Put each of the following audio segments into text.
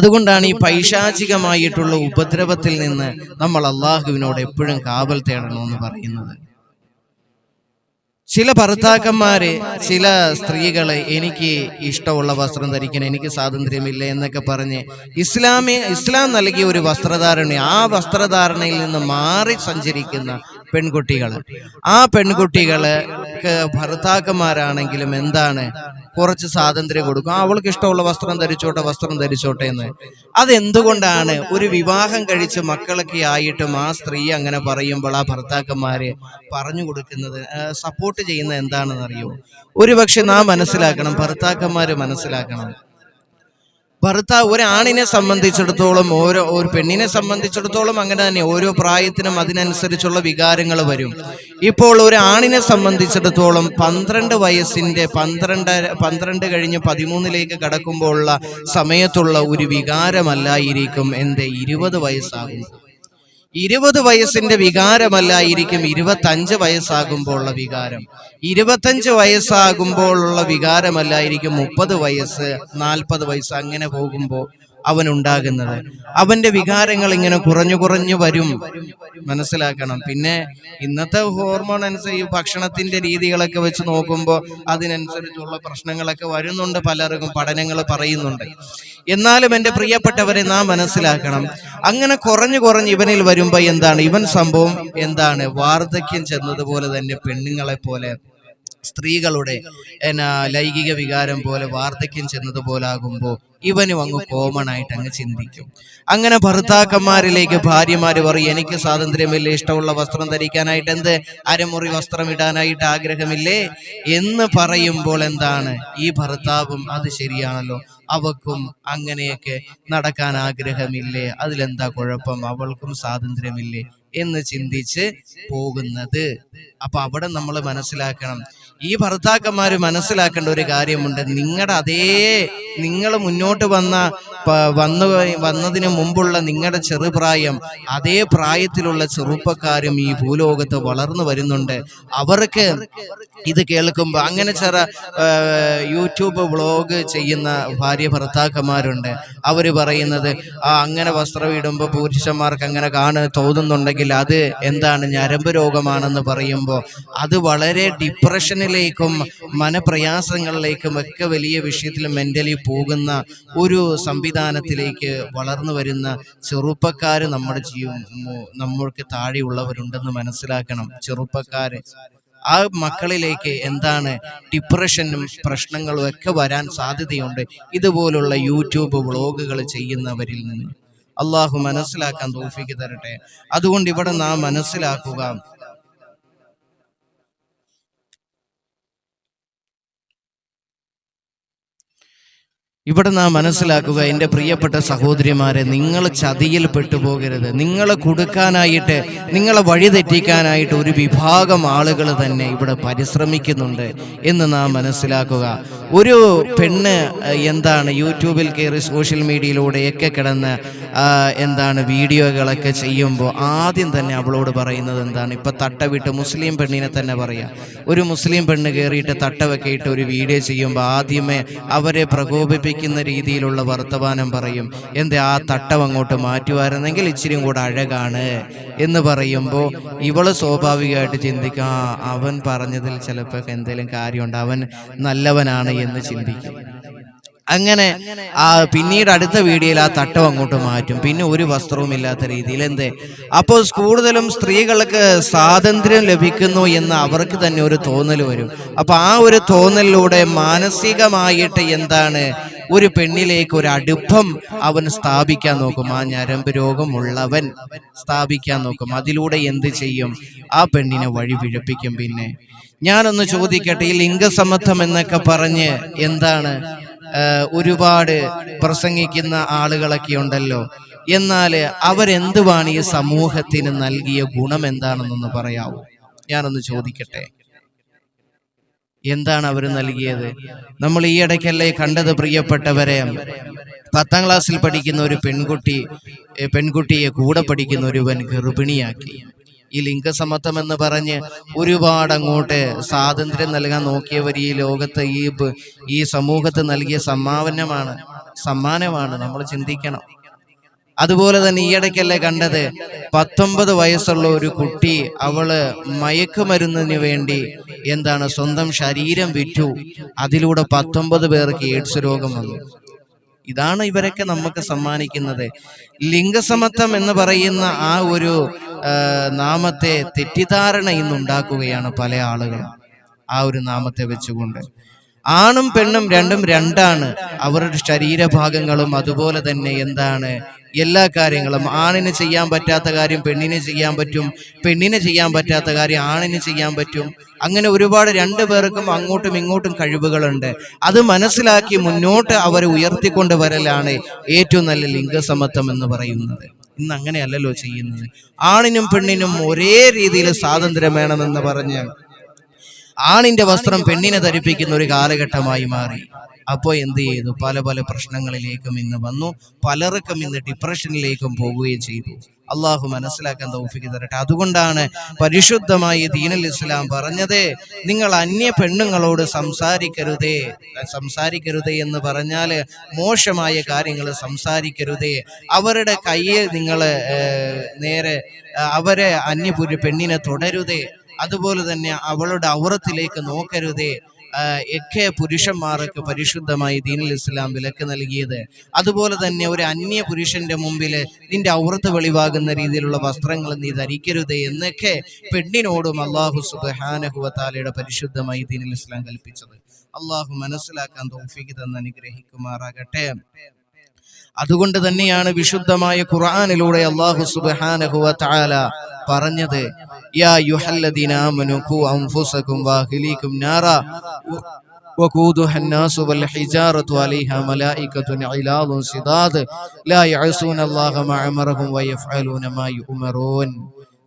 അതുകൊണ്ടാണ് ഈ പൈശാചികമായിട്ടുള്ള ഉപദ്രവത്തിൽ നിന്ന് നമ്മൾ അള്ളാഹുവിനോട് എപ്പോഴും കാവൽ തേടണമെന്ന് പറയുന്നത്. ചില ഭർത്താക്കന്മാര് ചില സ്ത്രീകളെ എനിക്ക് ഇഷ്ടമുള്ള വസ്ത്രം ധരിക്കാൻ എനിക്ക് സ്വാതന്ത്ര്യമില്ല എന്നൊക്കെ പറഞ്ഞ് ഇസ്ലാമി ഇസ്ലാം നൽകിയ ഒരു വസ്ത്രധാരണ ആ വസ്ത്രധാരണയിൽ നിന്ന് മാറി സഞ്ചരിക്കുന്ന പെൺകുട്ടികൾ ആ പെൺകുട്ടികൾ ഭർത്താക്കന്മാരാണെങ്കിലും എന്താണ് കുറച്ച് സ്വാതന്ത്ര്യം കൊടുക്കും. അവൾക്ക് ഇഷ്ടമുള്ള വസ്ത്രം ധരിച്ചോട്ടെ വസ്ത്രം ധരിച്ചോട്ടെ എന്ന്. അതെന്തുകൊണ്ടാണ് ഒരു വിവാഹം കഴിച്ച് മക്കളൊക്കെ ആയിട്ടും ആ സ്ത്രീ അങ്ങനെ പറയുമ്പോൾ ആ ഭർത്താക്കന്മാര് പറഞ്ഞു കൊടുക്കുന്നത് സപ്പോർട്ട് ചെയ്യുന്നത് എന്താണെന്ന് അറിയുമോ ഒരുപക്ഷെ നാം മനസ്സിലാക്കണം ഭർത്താക്കന്മാര് മനസ്സിലാക്കണം. ഭർത്താവ് ഒരാണിനെ സംബന്ധിച്ചിടത്തോളം ഓരോ ഒരു പെണ്ണിനെ സംബന്ധിച്ചിടത്തോളം അങ്ങനെ തന്നെ. ഓരോ പ്രായത്തിനും അതിനനുസരിച്ചുള്ള വികാരങ്ങൾ വരും. ഇപ്പോൾ ഒരു ആണിനെ സംബന്ധിച്ചിടത്തോളം പന്ത്രണ്ട് വയസ്സിന്റെ പന്ത്രണ്ട് പന്ത്രണ്ട് കഴിഞ്ഞ് പതിമൂന്നിലേക്ക് കടക്കുമ്പോഴുള്ള സമയത്തുള്ള ഒരു വികാരമല്ലായിരിക്കും എന്റെ ഇരുപത് വയസ്സാകും ഇരുപത് വയസ്സിന്റെ വികാരമല്ലായിരിക്കും ഇരുപത്തഞ്ച് വയസ്സാകുമ്പോൾ ഉള്ള വികാരം. ഇരുപത്തഞ്ച് വയസ്സാകുമ്പോഴുള്ള വികാരമല്ലായിരിക്കും മുപ്പത് വയസ്സ് നാൽപ്പത് വയസ്സ് അങ്ങനെ പോകുമ്പോൾ അവൻ ഉണ്ടാകുന്നത് അവന്റെ വികാരങ്ങൾ ഇങ്ങനെ കുറഞ്ഞു കുറഞ്ഞു വരും. മനസ്സിലാക്കണം. പിന്നെ ഇന്നത്തെ ഹോർമോൺ അനുസരിച്ച് ഭക്ഷണത്തിന്റെ രീതികളൊക്കെ വെച്ച് നോക്കുമ്പോൾ അതിനനുസരിച്ചുള്ള പ്രശ്നങ്ങളൊക്കെ വരുന്നുണ്ട് പലർക്കും. പഠനങ്ങൾ പറയുന്നുണ്ട്. എന്നാലും എന്റെ പ്രിയപ്പെട്ടവരെ നാം മനസ്സിലാക്കണം. അങ്ങനെ കുറഞ്ഞു കുറഞ്ഞ് ഇവനിൽ വരുമ്പോൾ എന്താണ്? ഇവൻ സംഭവം എന്താണ്? വാർദ്ധക്യം ചെന്നതുപോലെ തന്നെ പെണ്ണുങ്ങളെ പോലെ സ്ത്രീകളുടെ ലൈംഗിക വികാരം പോലെ വാർദ്ധക്യം ചെന്നതുപോലാകുമ്പോൾ ഇവനും അങ്ങ് കോമൺ ആയിട്ട് അങ്ങ് ചിന്തിക്കും. അങ്ങനെ ഭർത്താക്കന്മാരിലേക്ക് ഭാര്യമാര് പറയും എനിക്ക് സ്വാതന്ത്ര്യമില്ല? ഇഷ്ടമുള്ള വസ്ത്രം ധരിക്കാനായിട്ട് എന്ത്? അരമുറി വസ്ത്രം ഇടാനായിട്ട് ആഗ്രഹമില്ലേ? എന്ന് പറയുമ്പോൾ എന്താണ്? ഈ ഭർത്താവും അത് ശരിയാണല്ലോ. അവക്കും അങ്ങനെയൊക്കെ നടക്കാൻ ആഗ്രഹമില്ലേ? അതിലെന്താ കുഴപ്പം? അവൾക്കും സ്വാതന്ത്ര്യമില്ലേ? എന്ന് ചിന്തിച്ച് പോകുന്നത്. അപ്പൊ അവിടെ നമ്മൾ മനസ്സിലാക്കണം. ഈ ഭർത്താക്കന്മാർ മനസ്സിലാക്കേണ്ട ഒരു കാര്യമുണ്ട്. നിങ്ങളുടെ അതേ നിങ്ങൾ മുന്നോട്ട് വന്ന വന്നു വന്നതിന് മുമ്പുള്ള നിങ്ങളുടെ ചെറുപ്രായം അതേ പ്രായത്തിലുള്ള ചെറുപ്പക്കാരും ഈ ഭൂലോകത്ത് വളർന്നു വരുന്നുണ്ട്. അവർക്ക് ഇത് കേൾക്കുമ്പോൾ അങ്ങനെ ചെറ യൂട്യൂബ് വ്ളോഗ് ചെയ്യുന്ന ഭാര്യ ഭർത്താക്കന്മാരുണ്ട്. അവർ പറയുന്നത് ആ അങ്ങനെ വസ്ത്രം ഇടുമ്പോൾ പുരുഷന്മാർക്ക് അങ്ങനെ കാണു തോന്നുന്നുണ്ടെങ്കിൽ അത് എന്താണ് ഞരമ്പ് രോഗമാണെന്ന് പറയുമ്പോൾ അത് വളരെ ഡിപ്രഷനിലേക്കും മനപ്രയാസങ്ങളിലേക്കും ഒക്കെ വലിയ വിഷയത്തിൽ മെന്റലി പോകുന്ന ഒരു സംവിധാനത്തിലേക്ക് വളർന്നു വരുന്ന ചെറുപ്പക്കാർ നമ്മുടെ ജീവ നമ്മൾക്ക് താഴെയുള്ളവരുണ്ടെന്ന് മനസ്സിലാക്കണം. ചെറുപ്പക്കാർ ആ മക്കളിലേക്ക് എന്താണ് ഡിപ്രഷനും പ്രശ്നങ്ങളും ഒക്കെ വരാൻ സാധ്യതയുണ്ട്. ഇതുപോലുള്ള യൂട്യൂബ് വ്ളോഗുകൾ ചെയ്യുന്നവരിൽ നിന്ന്. അള്ളാഹു മനസ്സിലാക്കാൻ തോഫിക്ക് തരട്ടെ. അതുകൊണ്ട് ഇവിടെ നാം മനസ്സിലാക്കുക ഇവിടെ നാം മനസ്സിലാക്കുക എന്റെ പ്രിയപ്പെട്ട സഹോദരിമാരെ നിങ്ങൾ ചതിയിൽ പെട്ടുപോകരുത്. നിങ്ങൾ കൊടുക്കാനായിട്ട് നിങ്ങളെ വഴി തെറ്റിക്കാനായിട്ട് ഒരു വിഭാഗം ആളുകൾ തന്നെ ഇവിടെ പരിശ്രമിക്കുന്നുണ്ട് എന്ന് നാം മനസ്സിലാക്കുക. ഒരു പെണ്ണ് എന്താണ് യൂട്യൂബിൽ കയറി സോഷ്യൽ മീഡിയയിലൂടെയൊക്കെ കിടന്ന് എന്താണ് വീഡിയോകളൊക്കെ ചെയ്യുമ്പോൾ ആദ്യം തന്നെ അവളോട് പറയുന്നത് എന്താണ്? ഇപ്പം തട്ട വിട്ട് മുസ്ലിം പെണ്ണിനെ തന്നെ പറയാം. ഒരു മുസ്ലിം പെണ്ണ് കയറിയിട്ട് തട്ടവൊക്കെ ഇട്ട് ഒരു വീഡിയോ ചെയ്യുമ്പോൾ ആദ്യമേ അവരെ പ്രകോപിപ്പിക്കുന്ന രീതിയിലുള്ള വർത്തമാനം പറയും. എന്ത് ആ തട്ടം അങ്ങോട്ട് മാറ്റുമായിരുന്നെങ്കിൽ ഇച്ചിരിയും കൂടെ അഴകാണ് എന്ന് പറയുമ്പോൾ ഇവൾ സ്വാഭാവികമായിട്ട് ചിന്തിക്കാം അവൻ പറഞ്ഞതിൽ ചിലപ്പോൾ എന്തെങ്കിലും കാര്യമുണ്ട് അവൻ നല്ലവനാണ് എന്ന് ചിന്തിക്കും. അങ്ങനെ ആ പിന്നീട് അടുത്ത വീഡിയോയിൽ ആ തട്ടം അങ്ങോട്ട് മാറ്റും. പിന്നെ ഒരു വസ്ത്രവും ഇല്ലാത്ത രീതിയിൽ എന്തേ? അപ്പോൾ കൂടുതലും സ്ത്രീകൾക്ക് സ്വാതന്ത്ര്യം ലഭിക്കുന്നു എന്ന് അവർക്ക് തന്നെ ഒരു തോന്നൽ വരും. അപ്പൊ ആ ഒരു തോന്നലിലൂടെ മാനസികമായിട്ട് എന്താണ് ഒരു പെണ്ണിലേക്ക് ഒരു അടുപ്പം അവൻ സ്ഥാപിക്കാൻ നോക്കും. ആ ഞരമ്പ് രോഗമുള്ളവൻ സ്ഥാപിക്കാൻ നോക്കും. അതിലൂടെ എന്ത് ചെയ്യും? ആ പെണ്ണിനെ വഴി പിഴപ്പിക്കും പിന്നെ. ഞാനൊന്ന് ചോദിക്കട്ടെ ഈ ലിംഗസമത്വം എന്നൊക്കെ പറഞ്ഞ് എന്താണ്? ഒരുപാട് പ്രസംഗിക്കുന്ന ആളുകളൊക്കെ ഉണ്ടല്ലോ. എന്നാൽ അവരെന്തുവാണ് ഈ സമൂഹത്തിന് നൽകിയ ഗുണം എന്താണെന്നൊന്ന് പറയാവോ? ഞാനൊന്ന് ചോദിക്കട്ടെ. എന്താണ് അവർ നൽകിയത്? നമ്മൾ ഈ ഇടയ്ക്കല്ലേ കണ്ടത് പ്രിയപ്പെട്ടവരെ? പത്താം ക്ലാസ്സിൽ പഠിക്കുന്ന ഒരു പെൺകുട്ടി പെൺകുട്ടിയെ കൂടെ പഠിക്കുന്ന ഒരുവൻ ഗർഭിണിയാക്കി. ഈ ലിംഗസമത്വം എന്ന് പറഞ്ഞ് ഒരുപാട് അങ്ങോട്ട് സ്വാതന്ത്ര്യം നൽകാൻ നോക്കിയവർ ഈ ലോകത്ത് ഈ ഈ സമൂഹത്ത് നൽകിയ സമ്മാനമാണ് സമ്മാനമാണ്. നമ്മൾ ചിന്തിക്കണം. അതുപോലെ തന്നെ ഈയിടയ്ക്കല്ലേ കണ്ടത് പത്തൊമ്പത് വയസ്സുള്ള ഒരു കുട്ടി അവൾ മയക്കുമരുന്നിന് വേണ്ടി എന്താണ് സ്വന്തം ശരീരം വിറ്റു. അതിലൂടെ പത്തൊമ്പത് പേർക്ക് എയ്ഡ്സ് രോഗം വന്നു. ഇതാണ് ഇവരൊക്കെ നമുക്ക് സമ്മാനിക്കുന്നത്. ലിംഗസമത്വം എന്ന് പറയുന്ന ആ ഒരു നാമത്തെ തെറ്റിദ്ധാരണ ഇന്നുണ്ടാക്കുകയാണ് പല ആളുകളും ആ ഒരു നാമത്തെ വെച്ചുകൊണ്ട്. ആണും പെണ്ണും രണ്ടും രണ്ടാണ് അവരുടെ ശരീരഭാഗങ്ങളും അതുപോലെ തന്നെ എന്താണ് എല്ലാ കാര്യങ്ങളും. ആണിന് ചെയ്യാൻ പറ്റാത്ത കാര്യം പെണ്ണിന് ചെയ്യാൻ പറ്റും. പെണ്ണിന് ചെയ്യാൻ പറ്റാത്ത കാര്യം ആണിന് ചെയ്യാൻ പറ്റും. അങ്ങനെ ഒരുപാട് രണ്ടു പേർക്കും അങ്ങോട്ടും ഇങ്ങോട്ടും കഴിവുകളുണ്ട്. അത് മനസ്സിലാക്കി മുന്നോട്ട് അവരെ ഉയർത്തിക്കൊണ്ട് വരലാണ് ഏറ്റവും നല്ല ലിംഗസമത്വം എന്ന് പറയുന്നത്. ഇന്ന് അങ്ങനെയല്ലല്ലോ ചെയ്യുന്നത്. ആണിനും പെണ്ണിനും ഒരേ രീതിയിൽ സ്വാതന്ത്ര്യം വേണമെന്ന് പറഞ്ഞ് ആണിന്റെ വസ്ത്രം പെണ്ണിനെ ധരിപ്പിക്കുന്ന ഒരു കാലഘട്ടമായി മാറി. അപ്പോൾ എന്ത് ചെയ്തു? പല പല പ്രശ്നങ്ങളിലേക്കും ഇന്ന് വന്നു. പലർക്കും ഇന്ന് ഡിപ്രഷനിലേക്കും പോവുകയും ചെയ്തു. അള്ളാഹു മനസ്സിലാക്കാൻ തൗഫിക്ക് തരട്ടെ. അതുകൊണ്ടാണ് പരിശുദ്ധമായി ദീനൽ ഇസ്ലാം പറഞ്ഞത് നിങ്ങൾ അന്യ പെണ്ണുങ്ങളോട് സംസാരിക്കരുതേ. സംസാരിക്കരുതേ എന്ന് പറഞ്ഞാൽ മോശമായ കാര്യങ്ങൾ സംസാരിക്കരുതേ. അവരുടെ കയ്യെ നിങ്ങൾ നേരെ അവരെ അന്യപുരു പെണ്ണിനെ തുടരുതേ. അതുപോലെ തന്നെ അവളുടെ ഔറത്തിലേക്ക് നോക്കരുതേ. ഒക്കെ പുരുഷന്മാർക്ക് പരിശുദ്ധമായി ദീനുൽ ഇസ്ലാം വിലക്ക് നൽകിയത്. അതുപോലെ തന്നെ ഒരു അന്യ പുരുഷന്റെ മുമ്പിൽ നിന്റെ ഔറത്ത് വെളിവാകുന്ന രീതിയിലുള്ള വസ്ത്രങ്ങൾ നീ ധരിക്കരുത് എന്നൊക്കെ പെണ്ണിനോടും അള്ളാഹു സുബാനഹുവത്താലയുടെ പരിശുദ്ധമായി ദീനുൽ ഇസ്ലാം കൽപ്പിച്ചത്. അള്ളാഹു മനസ്സിലാക്കാൻ തോഫിക്ക് തന്ന് അനുഗ്രഹിക്കുമാറാകട്ടെ. അതുകൊണ്ട് തന്നെയാണ് വിശുദ്ധമായ ഖുർആനിലൂടെ അള്ളാഹു സുബ്ഹാനഹു വതആല പറഞ്ഞത് യാ യുഹല്ലദീന ആമനു ഖു അൻഫുസകും വഅഹ്ലീകും നാറ وقودها الناس والحجارة عليها ملائكة علاظ صداد لا يعصون الله ما أمرهم ويفعلون ما يؤمرون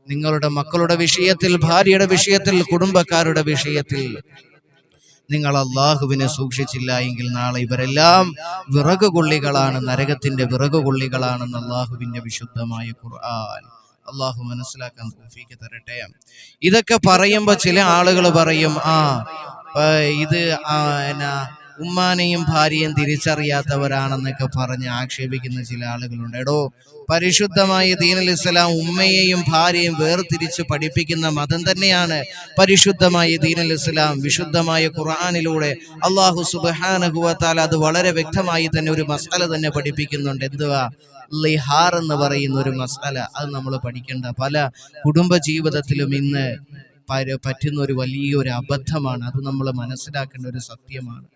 നിങ്ങളുടെ മക്കളുടെ വിഷയത്തിൽ ഭാര്യയുടെ വിഷയത്തിൽ കുടുംബക്കാരുടെ വിഷയത്തിൽ നിങ്ങൾ അള്ളാഹുവിനെ സൂക്ഷിച്ചില്ല എങ്കിൽ നാളെ ഇവരെല്ലാം വിറക് കൊള്ളികളാണ് നരകത്തിന്റെ വിറക് കൊള്ളികളാണെന്ന് അള്ളാഹുവിന്റെ വിശുദ്ധമായ ഖുർആൻ. അള്ളാഹു മനസ്സിലാക്കാൻ തോഫിക്ക് തരട്ടെ. ഇതൊക്കെ പറയുമ്പോ ചില ആളുകൾ പറയും ആ ഇത് എന്നാ ഉമ്മാനെയും ഭാര്യയും തിരിച്ചറിയാത്തവരാണെന്നൊക്കെ പറഞ്ഞ് ആക്ഷേപിക്കുന്ന ചില ആളുകളുണ്ട്. എടോ പരിശുദ്ധമായ ദീനൽ ഇസ്ലാം ഉമ്മയെയും ഭാര്യയും വേർതിരിച്ച് പഠിപ്പിക്കുന്ന മതം തന്നെയാണ് പരിശുദ്ധമായ ദീനൽ ഇസ്ലാം. വിശുദ്ധമായ ഖുർആാനിലൂടെ അള്ളാഹു സുബാനഹുവത്താൽ അത് വളരെ വ്യക്തമായി തന്നെ ഒരു മസാല തന്നെ പഠിപ്പിക്കുന്നുണ്ട്. എന്തുവാ? ലിഹാർ എന്ന് പറയുന്ന ഒരു മസാല. അത് നമ്മൾ പഠിക്കേണ്ട പല കുടുംബ ജീവിതത്തിലും ഇന്ന് പറ്റുന്ന ഒരു വലിയൊരു അബദ്ധമാണ്. അത് നമ്മൾ മനസ്സിലാക്കേണ്ട ഒരു സത്യമാണ്.